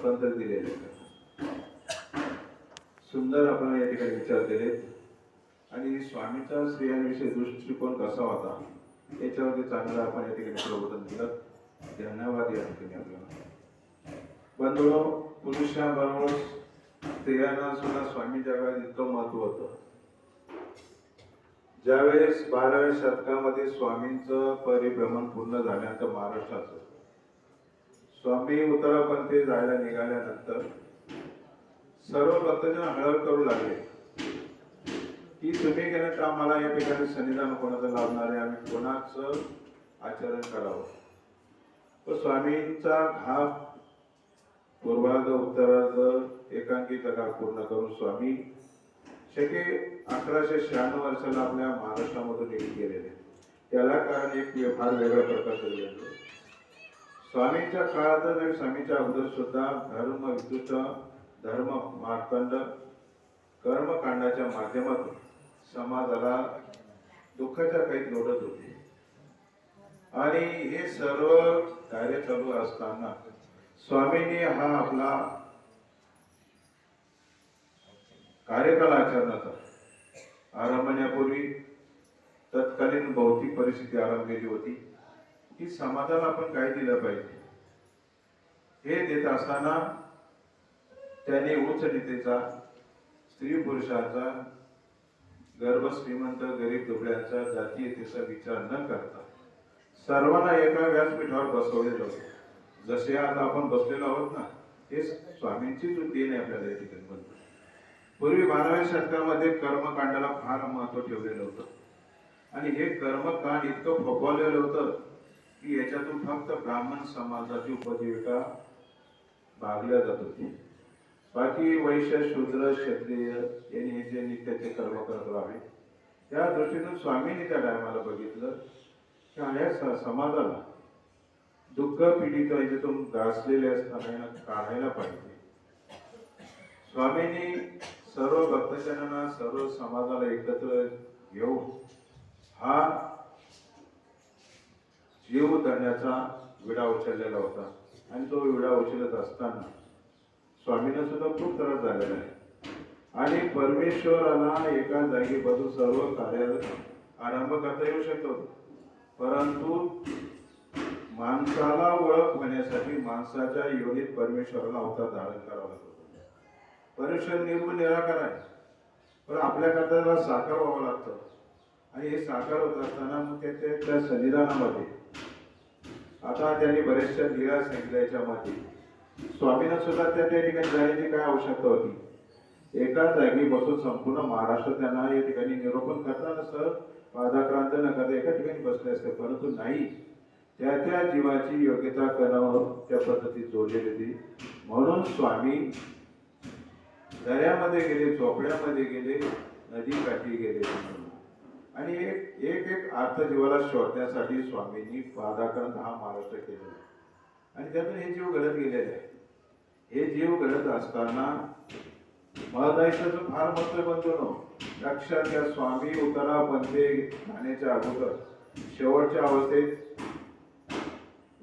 हस्तांतर दिलेले सुंदर आपण या ठिकाणी विचार केले. आणि स्वामीचा स्त्रियांविषयी दृष्टिकोन कसा होता याच्यावरती चांगलं आपण या ठिकाणी प्रबोधन दिलं धन्यवाद या ठिकाणी आपल्याला. बंधू पुरुषाबरोबर स्त्रियांना सुद्धा स्वामी जगात इतकं महत्त्व होतं. ज्यावेळेस बाराव्या शतकामध्ये स्वामींचं परिभ्रमण पूर्ण झाल्यानंतर महाराष्ट्राचं स्वामी उत्तरापंथी जायला निघाल्यानंतर सर्व भक्तजन हळहळ करू लागले. की तुम्ही गेलं तर आम्हाला या ठिकाणी सन्निधान कोणाचं लावणार आहे? आम्ही कोणाचं आचरण करावं? तर स्वामींचा हा पूर्वार्ध उत्तरार्ध एकांकिका काळ पूर्ण करून स्वामी शके अकराशे शहाण्णव वर्षाला आपल्या महाराष्ट्रामधून निघून गेलेले. त्याला कारण एक फार वेगळ्या प्रकारचं स्वामींच्या काळात आणि स्वामीच्या अगोदर सुद्धा धर्म विद्युत धर्म मार्तंड कर्मकांडाच्या माध्यमातून समाजाला दुःखाच्या काही जोडत होते. आणि हे सर्व कार्य चालू असताना स्वामींनी हा आपला कार्यकाल आचरणाचा आरंभण्यापूर्वी तत्कालीन भौतिक परिस्थिती आरंभलेली होती. की समाजाला आपण काय दिलं पाहिजे. हे देत असताना त्यांनी उच्च नीतीचा स्त्री पुरुषाचा गर्भ श्रीमंत गरीब दुबळ्यांचा जातीयतेचा विचार न करता सर्वांना एका व्यासपीठावर बसवलेलं होतं जसे आता आपण बसलेलो आहोत ना हे स्वामींचीच देण आहे आपल्याला या ठिकाणी बनतो पूर्वी बाराव्या शतकामध्ये कर्मकांडाला फार महत्त्व ठेवलेलं होतं. आणि हे कर्मकांड इतकं फोपवलेलं होतं की याच्यातून फक्त ब्राह्मण समाजाची उपजीविका भागल्या जात होती. बाकी वैश्य शूद्र क्षत्रिय यांनी हे जे नित्याचे कर्म करत राहावे. त्या दृष्टीनं स्वामींनी त्या टायमाला बघितलं की ह्या स- समाजाला दुःख पीडित याच्यातून ग्रासलेले असताना काढायला पाहिजे. स्वामींनी सर्व भक्तजनांना सर्व समाजाला एकत्र घेऊन हा करण्याचा विडा उचललेला होता. आणि तो विडा उचलत असताना स्वामींना सुद्धा खूप त्रास झालेला आहे. आणि परमेश्वराला एका जागी बसून सर्व कार्य आरंभ करता येऊ शकत. परंतु माणसाला ओळख होण्यासाठी माणसाच्या योनीत परमेश्वराला अवतार धारण करावा लागतो. परमेश्वर निर्गुण निराकार आहे. पण आपल्या त्याला साकार व्हावं लागतं. आणि हे साकार होत असताना मग त्याच्या त्या संविधानामध्ये आता त्यांनी बऱ्याचशा लीला सांगितल्या याच्यामध्ये स्वामींना सुद्धा त्या त्या ठिकाणी जाण्याची काय आवश्यकता होती? एका जागी बसून संपूर्ण महाराष्ट्र त्यांना या ठिकाणी निरोपण करताना सर बाधाक्रांत न करता एका ठिकाणी बसले असते परंतु नाही. त्या त्या जीवाची योग्यता करणं त्या पद्धतीत जोडलेली होती. म्हणून स्वामी दऱ्यामध्ये गेले चोपड्यामध्ये गेले नदी काठी गेले. आणि एक एक एक अर्थ जीवाला शोधण्यासाठी स्वामींनी पादाकरण हा महाराष्ट्र केलेला आहे. आणि त्यातून हे जीव घडत गेलेले आहे हे जीव घडत असताना महदायचं फार महत्त्व बनतो लक्षात घ्या स्वामी उतारा बनते जाण्याच्या अगोदर. शेवटच्या अवस्थेत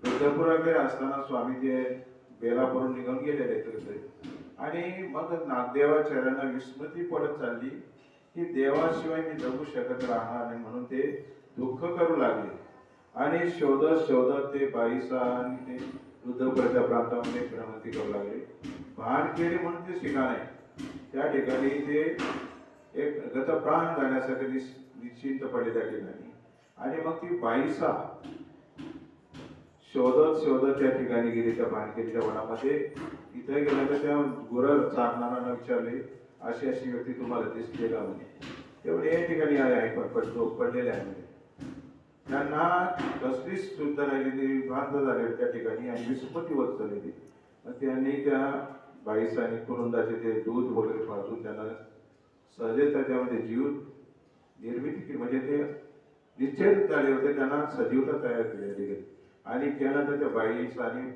रुद्रपुराकडे असताना स्वामी ते बेलापूरून निघून गेलेले आहेत आणि मग नागदेवाचार्यांना विस्मृती पडत चालली. की देवाशिवाय मी जगू शकत राहणार नाही म्हणून ते दुःख करू लागले. आणि शोधत शोधत ते बाईसा आणि ते रुद्रपुराच्या प्रांतामध्ये भ्रमंती करू लागले. भानखेडी म्हणून ते ठिकाण आहे त्या ठिकाणी ते एक गतप्राण जाण्यासाठी निश- निश्चिंत पडले त्या ठिकाणी. आणि मग ती बाईसा शोधत शोधत त्या ठिकाणी गेली त्या भानखेडीच्या वनामध्ये. तिथे गेल्यानंतर त्या गुरं चारणाऱ्यांना विचारले अशी अशी व्यक्ती तुम्हाला दिसते का म्हणे तेवढे या ठिकाणी आले आहे पण पडतो पडलेले आहे म्हणे त्यांना कसलीच शुद्ध राहिलेली भ्रांत झालेली त्या ठिकाणी आणि विस्पती होत चाललेली मग त्यांनी त्या बाईसाने कुरुंदाचे ते दूध वगैरे पाजून त्यांना सहजता त्यामध्ये जीव निर्मिती केली. म्हणजे ते निश्चित झाले होते त्यांना सजीवता तयार केलेली आणि त्यानंतर त्या बाईसाने